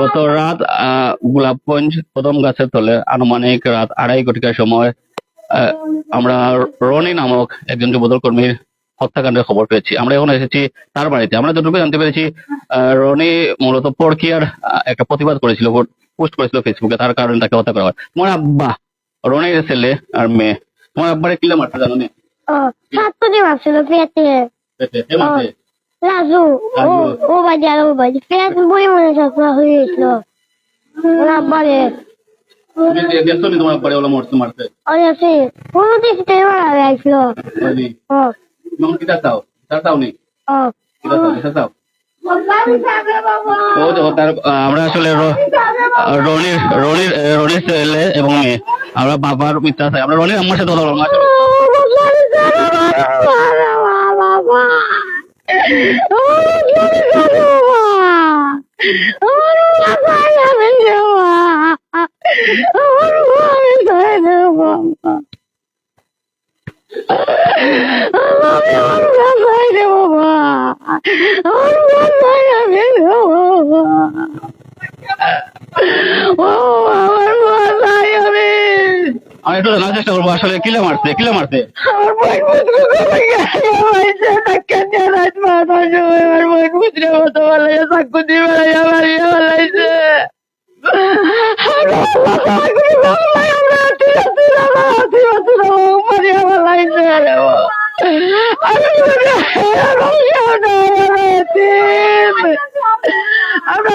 গত রাত গোলাপগঞ্জ কদম গাছের তলে আনুমানিক রাত আড়াই ঘটিকার সময় আমরা রনি নামক একজন যুবদল কর্মীর হত্যাকাণ্ডের খবর পেয়েছি। আমরা এখন এসেছি তার বাড়িতে। আমরা যতটুকু জানতে পেরেছি রনি মূলত পরকিয়ার একটা প্রতিবাদ করেছিল পোস্ট করেছিল ফেসবুকে তার কারণে তাকে হত্যা করা হয়। তোমার আব্বা রনির ছেলে আর মেয়ে তোমার আব্বারে কিলে মারতে জানো না? ও ছাত্রটি ভাবছিল পেটে। রাজু ও ও বাজে আর ও বাজে পেট বই মনে হয়ে গেছিল আমরা আসলে রনির রনির রনির ছেলে এবং মেয়ে। আমরা বাবার মিথ্যা আমরা রনির আমার সাথে কথা বলব। না। আমরা একটু জানার চেষ্টা করব আসলে কিলে মারছে কিলে মারছে আমার বই পুত্র করে গেছে হয়েছে তাকে জানাত মাথা জমে আমার বই পুত্র মতো বলে চাকু দিয়ে বেড়াইয়া মারিয়া বেড়াইছে আমরা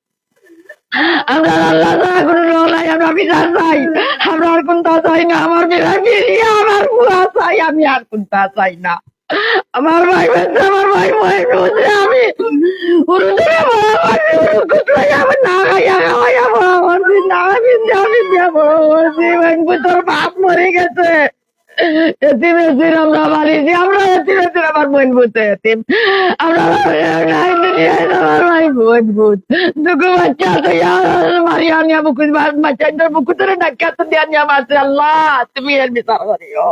আমরা আল্লাহ ছাড়া কোনো লোক নাই আমরা চাই। আমরা আর কোনটা চাই না? আমার আমার পুরা চাই, আমি আর কোনটা চাই না? আমার ভাই বেঁচে আমার ভাই গেছে, আমি বড় বড় বড় মরে গেছে। আমরা বাড়িছি আমরা এতিম আমার বোন বুঝতে এতিম আমরা আমার ভাই বোন বুঝ দুগু বাচ্চা তো মারিয়া নিয়া বুকুজ বাচ্চা ইন্দর বুকু তোরে ডাক্কা তো দিয়া নিয়া মারছে আল্লাহ তুমি এর বিচার করিও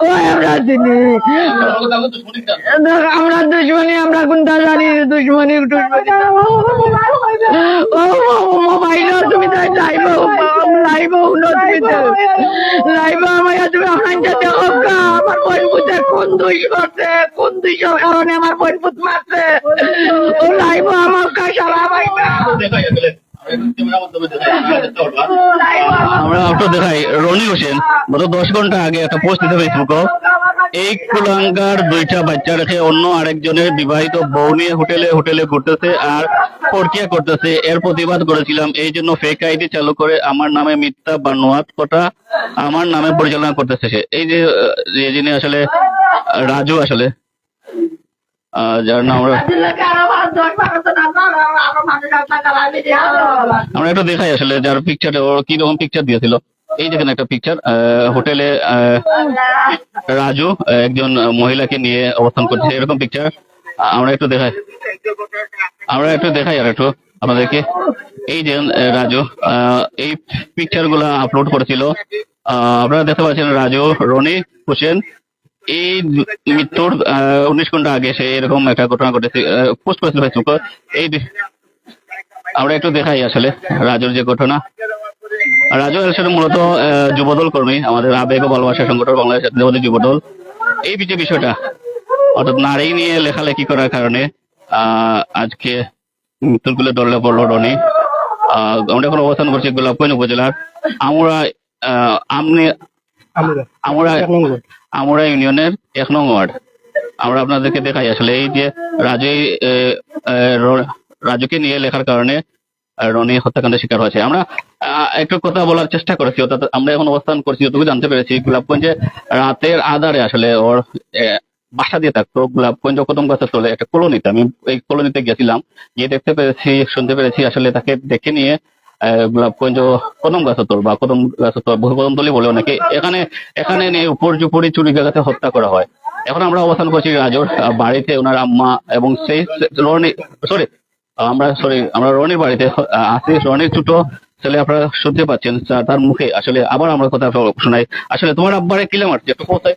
ও আমরা দুশ্মনী আমরা কোনটা জানি? দুশ্মনী মোবাইল তুমি লাইভ লাইভ আমার তুমি অনলাইন যেতে আমার বোন কোন দুই করছে? কোন দুই কারণে আমার বোন পুত মারছে? ও লাইভ আমার ভাই আমরা একটু দেখাই রনি হোসেন গত দশ ঘণ্টা আগে একটা পোস্ট দিতে এই কুলাঙ্গার দুইটা বাচ্চা রেখে অন্য আরেকজনের বিবাহিত বউ নিয়ে হোটেলে হোটেলে ঘুরতেছে আর প্রক্রিয়া করতেছে এর প্রতিবাদ করেছিলাম এই জন্য ফেক আইডি চালু করে আমার নামে মিথ্যা বা কটা আমার নামে পরিচালনা করতেছে এই যে যিনি আসলে রাজু আসলে যার নাম আমরা আমরা একটু দেখাই আসলে যার পিকচার ওর কি রকম পিকচার দিয়েছিল। এই দেখেন একটা পিকচার হোটেলে রাজু, একজন মহিলাকে নিয়ে অবস্থান করছে। এরকম পিকচার আমরা একটু দেখাই। আমরা একটু দেখাই আর একটু আপনাদেরকে। এই যে রাজু এই পিকচারগুলা আপলোড করেছিল। আপনারা দেখতে পাচ্ছেন রাজু, রনি, হোসেন এই মৃত্যুর উনিশ ঘণ্টা আগে সে এরকম একটা ঘটনা ঘটেছে পোস্ট করেছিল ফেসবুক এই আমরা একটু দেখাই আসলে রাজুর যে ঘটনা। রাজু আসলে মূলত যুবদল কর্মী আমাদের আবেগ ও ভালোবাসা সংগঠন বাংলাদেশ জাতীয়তাবাদী যুবদল। এই যে বিষয়টা অর্থাৎ নারী নিয়ে লেখালেখি করার কারণে আহ, আজকে মৃত্যুর দলে পড়ল রনি আহ, আমরা এখন অবস্থান করছি গোলাপগঞ্জ উপজেলার আমরা আমনে আমরা। আমরা ইউনিয়নের এক নং ওয়ার্ড। আমরা আপনাদেরকে দেখাই আসলে এই যে রাজু রাজুকে নিয়ে লেখার কারণে রনি হত্যাকাণ্ডের শিকার হয়েছে। আমরা একটু কথা বলার চেষ্টা করেছি, অর্থাৎ আমরা এখন অবস্থান করছি, যতটুকু জানতে পেরেছি, গোলাপগঞ্জে রাতের আধারে আসলে ওর বাসা দিয়ে থাকতো। গোলাপগঞ্জ কদম গাছের তলে একটা কলোনিতে, আমি এই কলোনিতে গেছিলাম, গিয়ে দেখতে পেরেছি, শুনতে পেরেছি, আসলে তাকে দেখে নিয়ে গোলাপগঞ্জ কদম তল বা কদম গাছের তল কদম তলি বলে অনেকে এখানে এখানে উপর জুপুরি চুরি জায়গাতে হত্যা করা হয়। এখন আমরা অবস্থান করছি রাজোর বাড়িতে ওনার আম্মা এবং সেই রনি সরি আমরা সরি আমরা রনির বাড়িতে আছি। রনির ছোট ছেলে আপনারা শুনতে পাচ্ছেন তার মুখে আসলে আবার আমরা কথা শোনাই। আসলে তোমার আব্বারে কিলে মারছে? একটু কোথায়.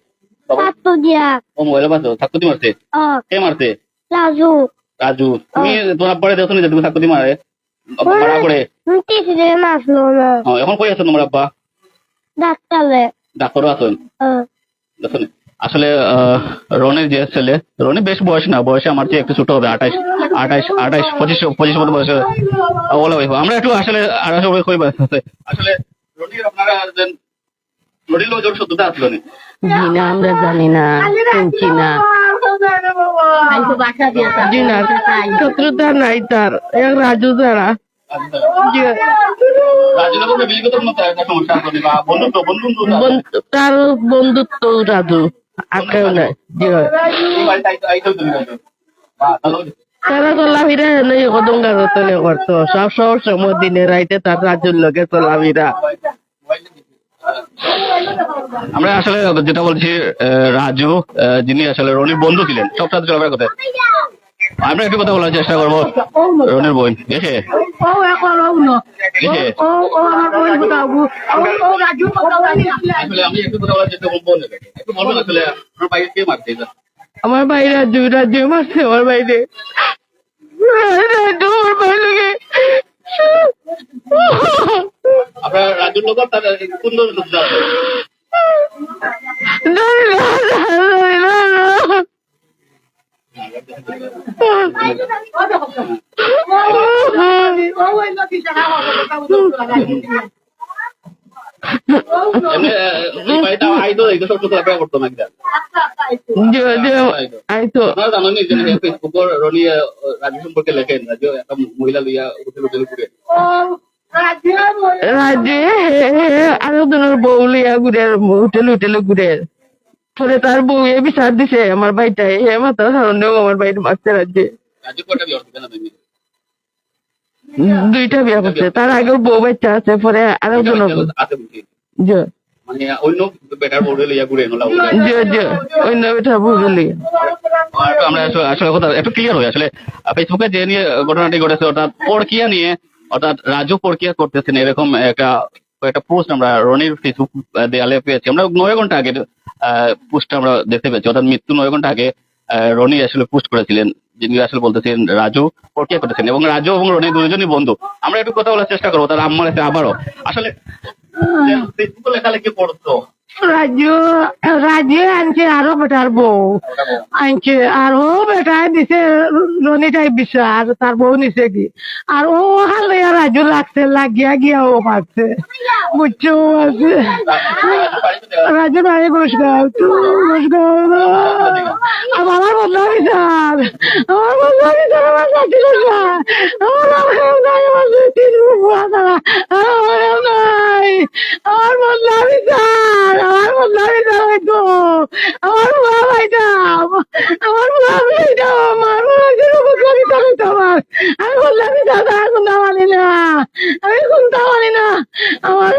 ও মোবাইলে বাজো থাকুতি মারছে? কে মারছে? lazu. রাজু। তুমি তোমার আব্বারে দেখো নি তুমি থাকুতি মারে? মারা করে। এখন কই আছে তোমার আব্বা? Daktar ডাক্তারও আছেন? দেখুন আসলে রনির যে ছেলে রনি বেশ বয়স না বয়সে আমার চেয়ে একটু ছোট হবে আঠাইশ আঠাইশ আঠাইশ পঁচিশ পঁচিশ মতো বয়সে ওলা ভাই আমরা একটু আসলে আসলে রনির আপনারা রনির লোক যখন আসলো না আমরা জানি না শুনছি না। জি না শত্রুতা নাই তার এক রাজু দ্বারা বন্ধুত্ব তার। বন্ধুত্ব রাজু আর কেউ নাই জি তারা চলাফিরা এনে কদম গাছ তলে করতো। সব সব সময় দিনে রাইতে তার রাজুর লগে চলাফিরা আমরা আসলে যেটা বলছি রাজু যিনি আসলে রনির বন্ধু ছিলেন, সব সাথে চলাফেরা করতে। আমরা একটু কথা বলার চেষ্টা করব রনির বোন, দেখে? আমার ভাই রাজু রাজু মারছে আমার বাইরে আপনার রাজুর লোক তার কোন ধরনের আছে? এমনি আহ, এই বাড়িতে মহিলা লইয়া হোটেল হোটেল ঘুরে রাজে আরও বউ ঘুরে হোটেল হোটেলে ঘুরে। পরে তার বউ এ বিচার দিছে আমার ভাইটাই হে মাথা সারণেও আমার মারছে রাজ্যে রাজু কটা বিয়ে করতে না তুমি দুইটা বিয়া করছে। তার আগে বউ বাচ্চা আছে পরে আরও বুঝি মানে অন্য বেটার লইয়া ঘুরে অন্য আমরা আসলে কথা একটু ক্লিয়ার হই আসলে ফেসবুকে যে নিয়ে ঘটনাটি ঘটেছে অর্থাৎ পরকিয়া নিয়ে অর্থাৎ রাজু পরকিয়া করতেছেন এরকম একটা একটা পোস্ট আমরা রনির ফেসবুক দেয়ালে পেয়েছি। আমরা নয় ঘণ্টা আগে পোস্ট আমরা দেখতে পেয়েছি। অর্থাৎ মৃত্যু নয় ঘণ্টা আগে রনি আসলে পোস্ট করেছিলেন। যিনি আসলে বলতেছেন রাজু পরকিয়া করতেছেন? এবং রাজু এবং রনি দুজনই বন্ধু। আমরা একটু কথা বলার চেষ্টা করব তার আম্মার আবারও। আসলে লেখালেখি পড়তো রাজু রাজে আনছে আরও বেটার বউ। আনছে আর ও বেটা দিছে রনিটাই তার বউ নিছে কি? আর ও হালে রাজু লাগছে লাগিয়া গিয়া ও পাচ্ছে বুঝছ আছে। রাজু বাড়ি ঘুষগাঁও ঘুষগাঁও আমার বদলা বিচার আমার বদলা বিচার আমার আমার আমার নাই আমার তারা আমার আমি কোনটা মানি না আমি মানি না আমার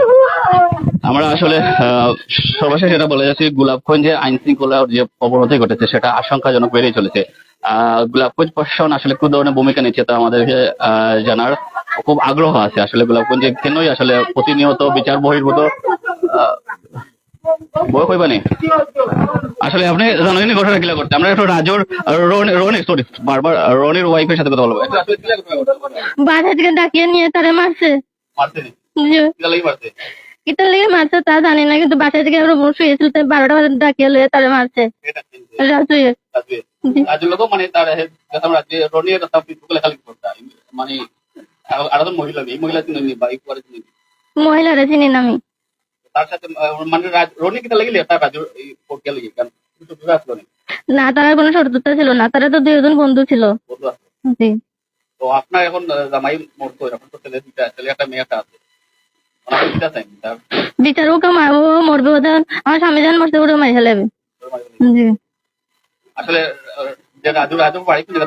আমরা আসলে সর্বশেষ যেটা বলে যাচ্ছি গোলাপগঞ্জে আইন শৃঙ্খলার যে অবনতি ঘটেছে, সেটা আশঙ্কাজনক বেড়েই চলেছে। গোলাপগঞ্জ প্রশাসন আসলে কোন ধরনের ভূমিকা নিচ্ছে তা আমাদেরকে জানার খুব আগ্রহ আছে। আসলে গোলাপগঞ্জে কেনই আসলে প্রতিনিয়ত বিচার বহির্ভূত বয় কইবানি আসলে আপনি জানেন ঘটনা কিলা করতে আমরা একটু রাজুর রনি সরি বারবার রনির ওয়াইফের সাথে কথা বলব? বাসা থেকে ডাকিয়ে নিয়ে তারে মারছে? নি? লাগি মারতে কিতার লেগে মারছে তা জানি না কিন্তু বাসা থেকে শুয়েছিল বারোটা বাজে ডাকিয়ে লয়ে তারে মারছে। এটা মানে যখন রাজ্যে রনির তার ফেসবুকে লেখালেখি করতা মানে আর- আর মহিলা এই মহিলা চিনি বাইক করে চিনি মহিলারা চিনি আমি তার সাথে মানে রনি কিটা লাগিলে তার রাজু লাগি কারণ না তারা কোনো শত্রুতা ছিল না। তারা তো দুজন বন্ধু ছিল। জি। তো আপনার এখন জামাই মরতো এখন তো ছেলে দুইটা ছেলে একটা মেয়ে একটা আছে। বিচার ওকে মারবো মরবে ওদের আমার স্বামী যান মরতে ওটা মারি ফেলাবে। জি। আসলে যে রাজু রাজু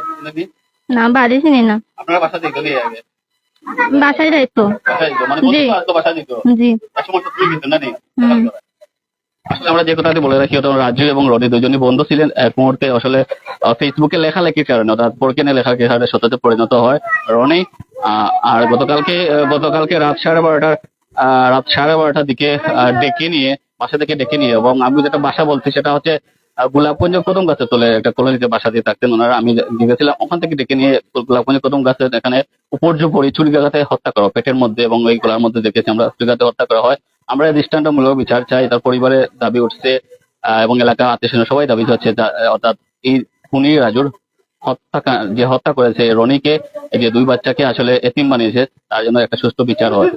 শুনেনি না বাড়ি চিনি না। আপনার বাসা দিত নিয়ে আগে? বাসায় যাইতো বাসা দিত মানে জি। বন্ধু বাসা দিত? জি। এক তো তুই দিত না নি? আসলে আমরা যে কথাটি বলে রাখি ওটা রাজু এবং রনি দুজনই বন্ধু ছিলেন এক মুহূর্তে। আসলে ফেসবুকে লেখালেখির কারণে অর্থাৎ পরকিনে লেখালেখির কারণে সত্যতে পরিণত হয়। রনি আর গতকালকে গতকালকে রাত সাড়ে বারোটার রাত সাড়ে বারোটার দিকে ডেকে নিয়ে বাসা থেকে ডেকে নিয়ে এবং আমি যেটা বাসা বলছি সেটা হচ্ছে গোলাপগঞ্জ কদম গাছে তোলে একটা কলোনিতে বাসা দিয়ে থাকতেন ওনারা। আমি গেছিলাম ওখান থেকে ডেকে নিয়ে গোলাপগঞ্জ কদম গাছে এখানে উপর্যুপরি ছুরিকাঘাতে হত্যা করা, পেটের মধ্যে এবং ওই গলার মধ্যে দেখেছি আমরা ছুরিকাঘাতে হত্যা করা হয়। আমরা দৃষ্টান্তমূলক বিচার চাই, তার পরিবারের দাবি উঠছে এবং এলাকা আত্মীয় সবাই দাবি হচ্ছে অর্থাৎ এই খুনি রাজুর হত্যা যে হত্যা করেছে রনিকে, এই যে দুই বাচ্চাকে আসলে এতিম বানিয়েছে, তার জন্য একটা সুস্থ বিচার হয়।